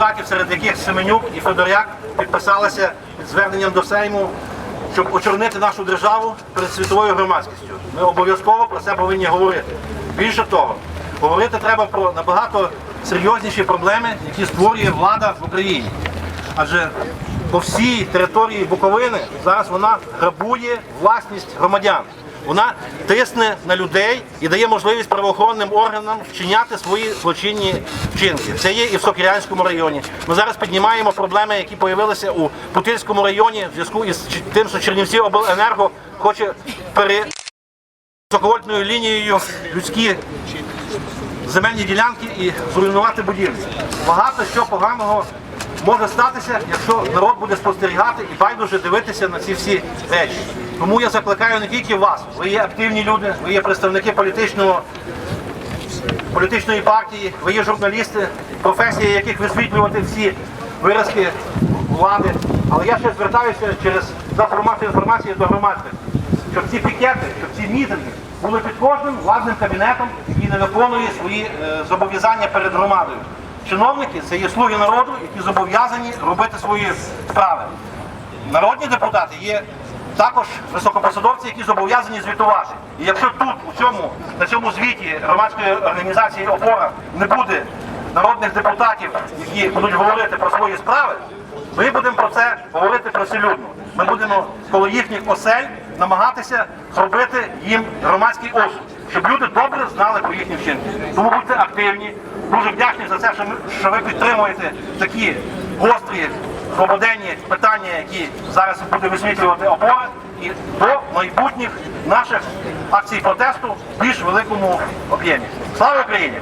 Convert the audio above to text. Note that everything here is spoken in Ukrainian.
депутатів, серед яких Семенюк і Федоряк підписалися під зверненням до Сейму, щоб очорнити нашу державу перед світовою громадськістю. Ми обов'язково про це повинні говорити. Більше того, говорити треба про набагато серйозніші проблеми, які створює влада в Україні. Адже по всій території Буковини зараз вона грабує власність громадян. Вона тисне на людей і дає можливість правоохоронним органам вчиняти свої злочинні вчинки. Це є і в Сокирянському районі. Ми зараз піднімаємо проблеми, які з'явилися у Путильському районі в зв'язку із тим, що Чернівці обленерго хоче пере високовольтною лінією людські земельні ділянки і зруйнувати будівлі. Багато що поганого може статися, якщо народ буде спостерігати і байдуже дивитися на ці всі речі. Тому я закликаю не тільки вас, ви є активні люди, ви є представники політичного. Політичної партії, ви є журналісти, професії, яких висвітлювати всі виразки влади. Але я ще звертаюся через масової інформації до громадськості, щоб ці пікети, щоб ці мітинги були під кожним владним кабінетом, який не виконує свої е, зобов'язання перед громадою. Чиновники це є слуги народу, які зобов'язані робити свої справи. Народні депутати є також високопосадовці, які зобов'язані звітувати. І якщо тут, у цьому, на цьому звіті громадської організації ОПОРА не буде народних депутатів, які будуть говорити про свої справи, ми будемо про це говорити присилюдно. Ми будемо коло їхніх осель намагатися зробити їм громадський осуд, щоб люди добре знали про їхні вчинки. Тому будьте активні. Дуже вдячні за ми, що ви підтримуєте такі гострі свободенні питання, які зараз буде висвітлювати опора, і до майбутніх наших акцій протесту в більш великому об'ємі. Слава Україні!